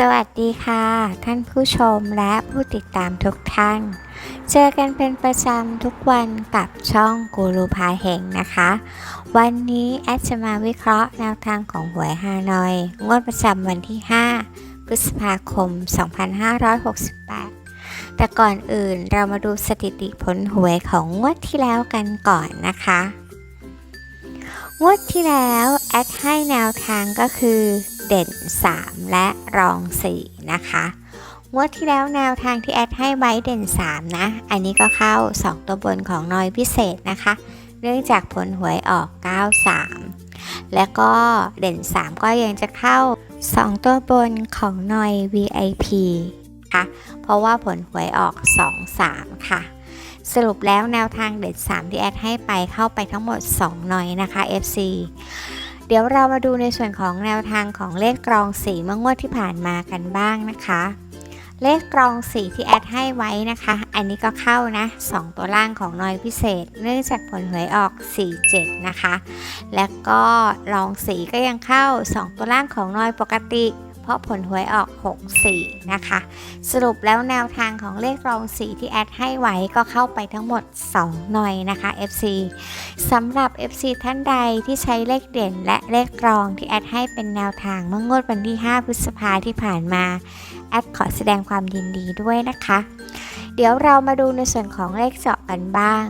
สวัสดีค่ะ ท่านผู้ชมและผู้ติดตามทุกท่าน เจอกันเป็นประจำทุกวันกับช่องกูรูพาเฮงนะคะ วันนี้แอดจะมาวิเคราะห์แนวทางของหวยฮานอย งวดประจำวันที่ 5 พฤษภาคม 2568 แต่ก่อนอื่นเรามาดูสถิติผลหวยของงวดที่แล้วกันก่อนนะคะ งวดที่แล้วแอดให้แนวทางก็คือ เด่น 3 และรอง 4 นะคะงวดที่แล้วแนวทางที่แอดให้ไว้เด่น 3 นะ อันนี้ก็เข้า 2 ตัวบนของนอยพิเศษนะคะ เนื่องจากผลหวยออก 93 แล้วก็เด่น 3 ก็ยังจะเข้า 2 ตัวบนของนอย VIP ค่ะ เพราะว่าผลหวยออก 2-3 ค่ะสรุปแล้วแนวทางเด็ด 3 ที่แอดให้ไปเข้าไปทั้งหมด 2 หน่อยนะคะ FC เดี๋ยวเรามาดูในส่วนของแนวทางของเลขกรองสีเมื่องวดที่ผ่านมากันบ้างนะคะ เลขกรองสีที่แอดให้ไว้นะคะ อันนี้ก็เข้านะ 2 ตัวล่างของนอยพิเศษ เนื่องจากผลหวยออก 47 นะคะ และก็รองสีก็ยังเข้า 2 ตัวล่างของนอยปกติ เพราะผลหวยออก 64 นะคะ สรุปแล้วแนวทางของเลขรองสีที่แอดให้ไว้ก็เข้าไปทั้งหมด 2 หน่อยนะคะ FC สำหรับ FC ท่านใดที่ใช้เลขเด่นและเลขรองที่แอดให้เป็นแนวทางเมื่องวดวันที่ 5 พฤษภาที่ผ่านมา แอดขอแสดงความยินดีด้วยนะคะ เดี๋ยวเรามาดูในส่วนของเลขเจาะกันบ้าง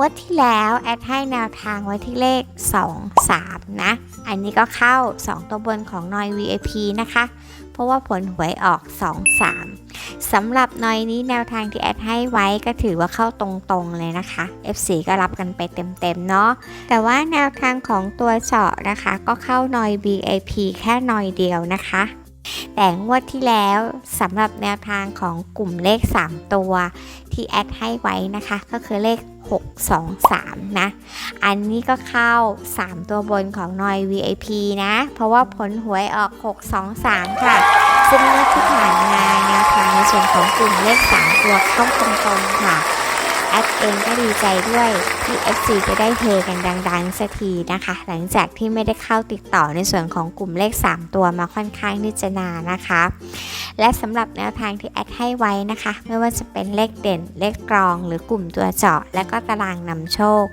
งวดที่แล้วแอดให้แนวทางไว้ที่เลข 2 3 นะ อันนี้ก็เข้า 2 ตัวบนของนอย VIP นะคะ เพราะว่าผลหวยออก 2 3 สำหรับนอยนี้แนวทางที่แอดให้ไว้ก็ถือว่าเข้าตรงๆเลยนะคะ FC ก็รับกันไปเต็มๆเนาะ แต่ว่าแนวทางของตัวเจาะนะคะ ก็เข้านอย VIP แค่นอยเดียวนะคะแต่งวดที่แล้วสำหรับแนวทางของกลุ่มเลข 3 ตัวที่แอดให้ไว้นะคะ ก็คือเลข 6 2 3 นะ อันนี้ก็เข้า 3 ตัวบนของนอย VIP นะ เพราะว่าผลหวยออก 6 2 3 ค่ะ ซึ่งงวดที่ผ่านมาแนวทางในส่วนของกลุ่มเลข 3 ตัวเข้าตรงๆค่ะ แอดเองก็ดีใจด้วยที่ FC จะได้เทกันดังๆสักทีนะคะ หลังจากที่ไม่ได้เข้าติดต่อในส่วนของกลุ่มเลข 3 ตัวมาค่อนข้างที่จะนานนะคะ และสำหรับแนวทางที่แอดให้ไว้นะคะ ไม่ว่าจะเป็นเลขเด่น เลขกรอง หรือกลุ่มตัวเจาะ และก็ตารางนำโชค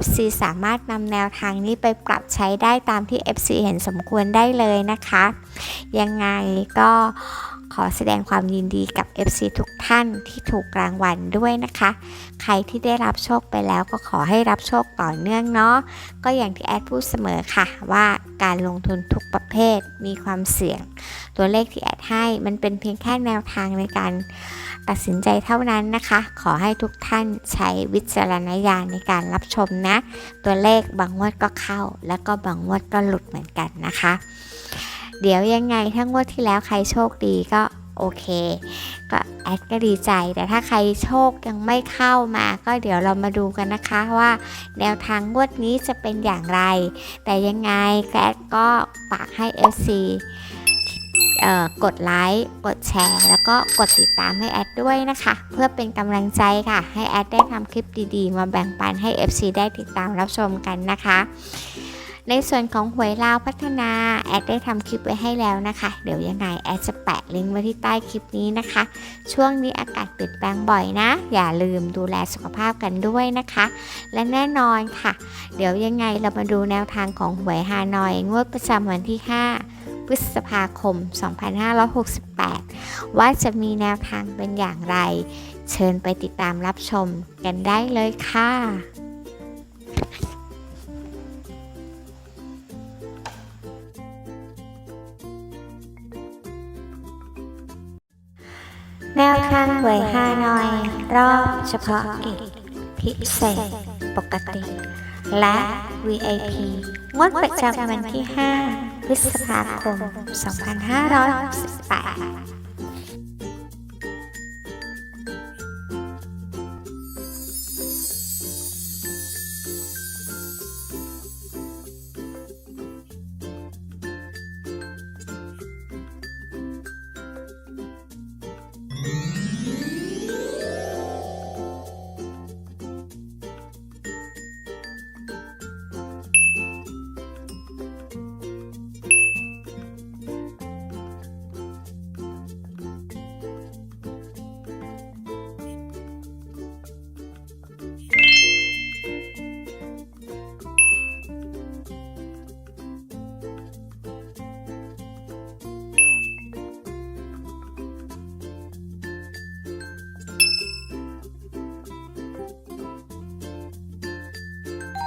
FC สามารถนำแนวทางนี้ไปปรับใช้ได้ตามที่ FC เห็นสมควรได้เลยนะคะ ยังไงก็ ขอแสดงความยินดีกับ FC ทุกท่านที่ถูกรางวัลด้วยนะคะ ใครที่ได้รับโชคไปแล้วก็ขอให้รับโชคต่อเนื่องเนาะ ก็อย่างที่แอดพูดเสมอค่ะ ว่าการลงทุนทุกประเภทมีความเสี่ยง ตัวเลขที่แอดให้มันเป็นเพียงแค่แนวทางในการตัดสินใจเท่านั้นนะคะ ขอให้ทุกท่านใช้วิจารณญาณในการรับชมนะ ตัวเลขบางงวดก็เข้า แล้วก็บางงวดก็หลุดเหมือนกันนะคะ เดี๋ยวยังไงถ้างวดที่แล้วใครโชคดีก็โอเค ก็แอดก็ดีใจ แต่ถ้าใครโชคยังไม่เข้ามา ก็เดี๋ยวเรามาดูกันนะคะว่า แนวทางงวดนี้จะเป็นอย่างไร แต่ยังไงแอดก็ฝากให้ FC เอ่อกดไลค์ กดแชร์ แล้วก็กดติดตามให้แอดด้วยนะคะ เพื่อเป็นกำลังใจค่ะ ให้แอดได้ทำคลิปดีๆ มาแบ่งปันให้ FC ได้ติดตามรับชมกันนะคะ ในส่วนของหวยลาวพัฒนา แอดได้ทำคลิปไว้ให้แล้วนะคะ เดี๋ยวยังไงแอดจะแปะลิงก์ไว้ที่ใต้คลิปนี้นะคะ ช่วงนี้อากาศเปลี่ยนแปลงบ่อยนะ อย่าลืมดูแลสุขภาพกันด้วยนะคะ และแน่นอนค่ะ เดี๋ยวยังไงเรามาดูแนวทางของหวยฮานอย งวดประจำวันที่ 5 พฤษภาคม 2568 ว่าจะมีแนวทางเป็นอย่างไร เชิญไปติดตามรับชมกันได้เลยค่ะ แนวทางหวยฮานอย รอบเฉพาะกิจพิเศษปกติ และ VIP งวดประจำวันที่ 5 พฤษภาคม 2568